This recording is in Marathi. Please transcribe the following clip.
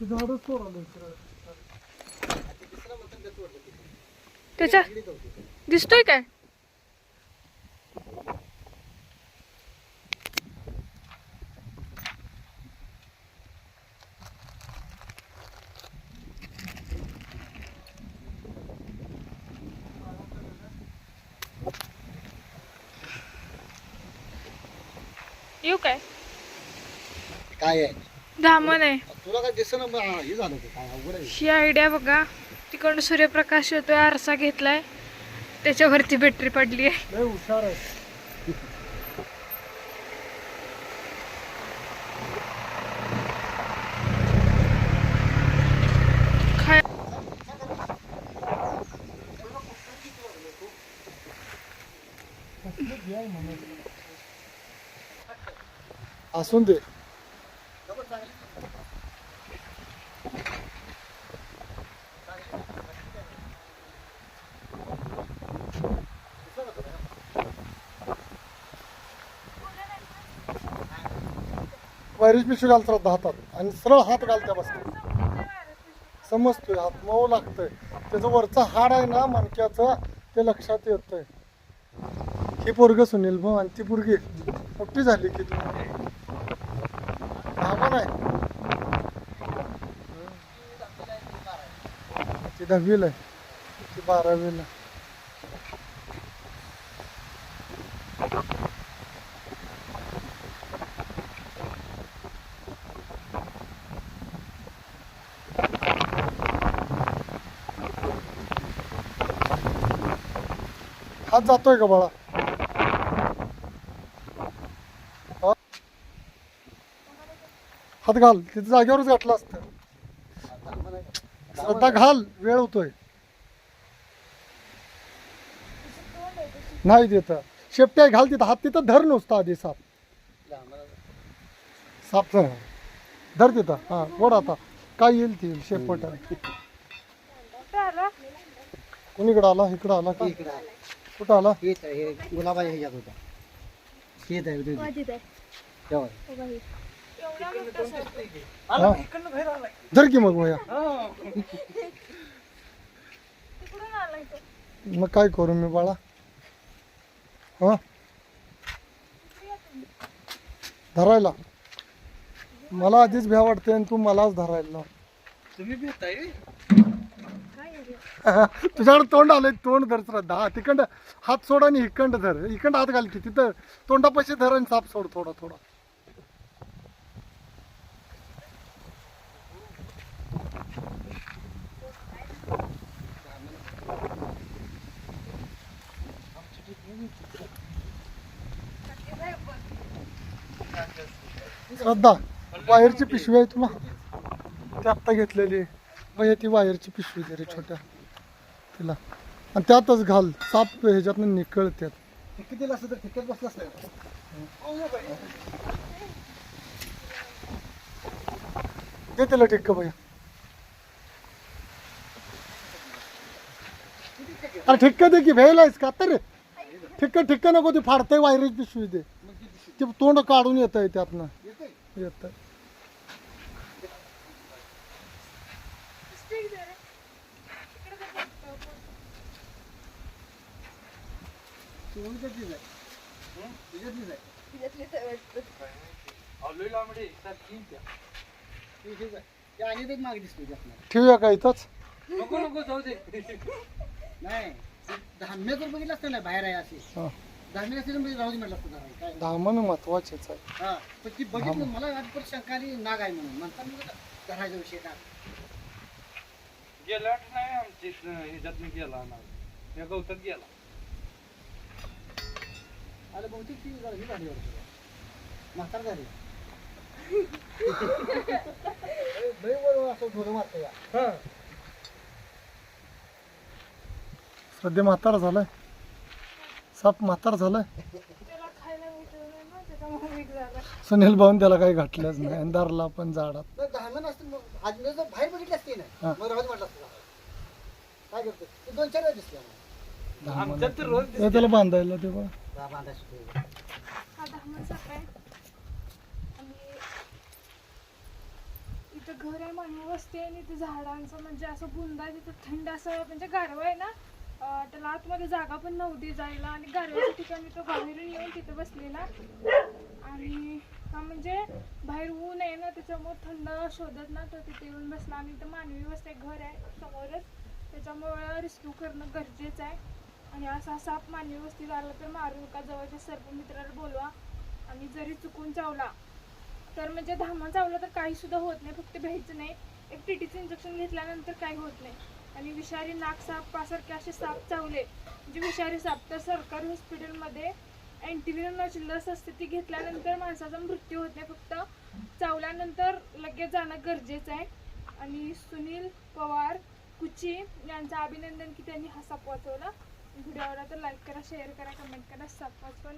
झाडच. त्याच्या दिसतोय काय? येऊ काय? काय आहे? धामण आहे. तुला काय दिसत ना हे झालं का? काय अवघड आहे. ही आयडिया बघा. तिकडून सूर्यप्रकाश येतोय आरसा घेतलाय. त्याच्यावरती बॅटरी पडली आहे. लय हुशार आहे. काय असून दे. वायरस पिशवी घालतात हातात आणि सरळ हात घालत्या बसतात समजतोय हात मऊ लागतंय. त्याचं वरचं हाड आहे ना मणक्याचं ते लक्षात येतंय. ही पोरग सुनील भाऊ आणि ती पोरगी मोठी झाली की तू. धावा नाही ती दहावीला आहे. ती बारावीला. हात जातोय का बाळा? हात घाल. तिथे जागेवरच घातला असतं. श्रद्धा घाल. वेळ होतोय. नाही देत. शेपट्या घाल तिथं. हात तिथं धर नुसता आधी साप. साप धर. धर तिथं. हा गोड आता. काय येईल ती शेपट. कोणीकडे आला? इकडं आला का. कुठं आला? हेच आहे, हे गुलाबाच्या ह्याच्यात होता हेच आहे. उद्या तेव्हा. हा. धर की मग वया मग काय करू मी बाळा? हा? धरायला. मला आधीच भ्या वाटते आणि तू मलाच धरायला लाव. तुम्ही भेटताय तुझ्याकडे तोंड आलंय तोंड धर श्रद्धा. हा तिकंड हात सोड आणि इकंड धर. इकंड हात घाल की तिथं तोंडापाशी धर आणि साप सोड थोडा थोडा. श्रद्धा वायरची पिशवी आहे तुला? ती आत्ता घेतलेली आहे. भैया ती वायरची पिशवी दे रे छोट्या तिला. आणि त्यातच घाल साप ह्याच्यातनं असतं तर बसलं असतं दे त्याला टिक्क भैया. अरे ठिक्क दे की भेलायस का तर? ठिक्क ठिक्क नको ती फाडतंय वायरची पिशवी दे. ते तोंड काढून येत आहे त्यातनं. येत आणि एक मागे दिसतो ते आपल्याला ठेवूया का इथंच? नको नको जाऊ दे. नाही धान्य जर बघितलं असतं ना बाहेर आहे असे. हा. धान्य असेल म्हणजे राहू दे म्हटलं असतं जरा. काय? दामन महत्वाचेच आहे हा पण ती बघितलं मला आधी पण शंका आली नाग आहे म्हणून. म्हणतात मग धरायचा विषय का गेला नाही आमची ह्याच्यात गेला ना या गवतात गेला. अरे बहुतेक ती जरा ही झाली वाटतं. म्हातार झाली वर असं ढोरं मारतं या. सध्या म्हातारा झालाय साप म्हातारा झालाय सुनील भाऊन त्याला काही घातलंच नाही आणि दारला पण झाडात नसतं मग आज मी जर बाहेर बघितली असते ना हा. मग राहू दे म्हटलं असतं जरा. काय करतो दोन चार वेळा दिसले. आमच्यात तर रोज हे त्याला बांधायला ते बघ. बांधायचं ते. इथं घर आहे मानवी वस्ती आहे आणि इथं झाडांचं म्हणजे असं बुंदा आहे, तिथं थंड असं म्हणजे गारवा आहे ना अं, त्याला आतमध्ये जागा पण नव्हती जायला आणि गारव्याच्या ठिकाणी तो बाहेरून येऊन तिथं बसलेला. आणि हा म्हणजे बाहेर ऊन आहे ना त्याच्यामुळे थंड शोधत ना तो तिथे येऊन बसला. आणि इथं मानवी वस्ती आहे, घर आहे समोरच. त्याच्यामुळं रेस्क्यू करणं गरजेचं आहे. आणि असा साप मानवी वस्तीत आला तर मारू नका जवळच्या सर्व मित्राला बोलवा. आणि जरी चुकून चावला तर म्हणजे धामा चावला तर काही सुद्धा होत नाही. फक्त भ्यायचं नाही. एक टीटीचं इंजेक्शन घेतल्यानंतर काही होत नाही. आणि विषारी नाक साप पासारखे असे साप चावले. म्हणजे विषारी साप. तर सरकारी हॉस्पिटलमध्ये अँटीव्हिरनची लस असते ती घेतल्यानंतर माणसाचा मृत्यू होत नाही. फक्त चावल्यानंतर लगेच जाणं गरजेचं आहे. आणि सुनील पवार कुची यांचं अभिनंदन की त्यांनी हा साप वाचवला. व्हिडिओ आवडला तर लाईक करा शेअर करा कमेंट करा साप पण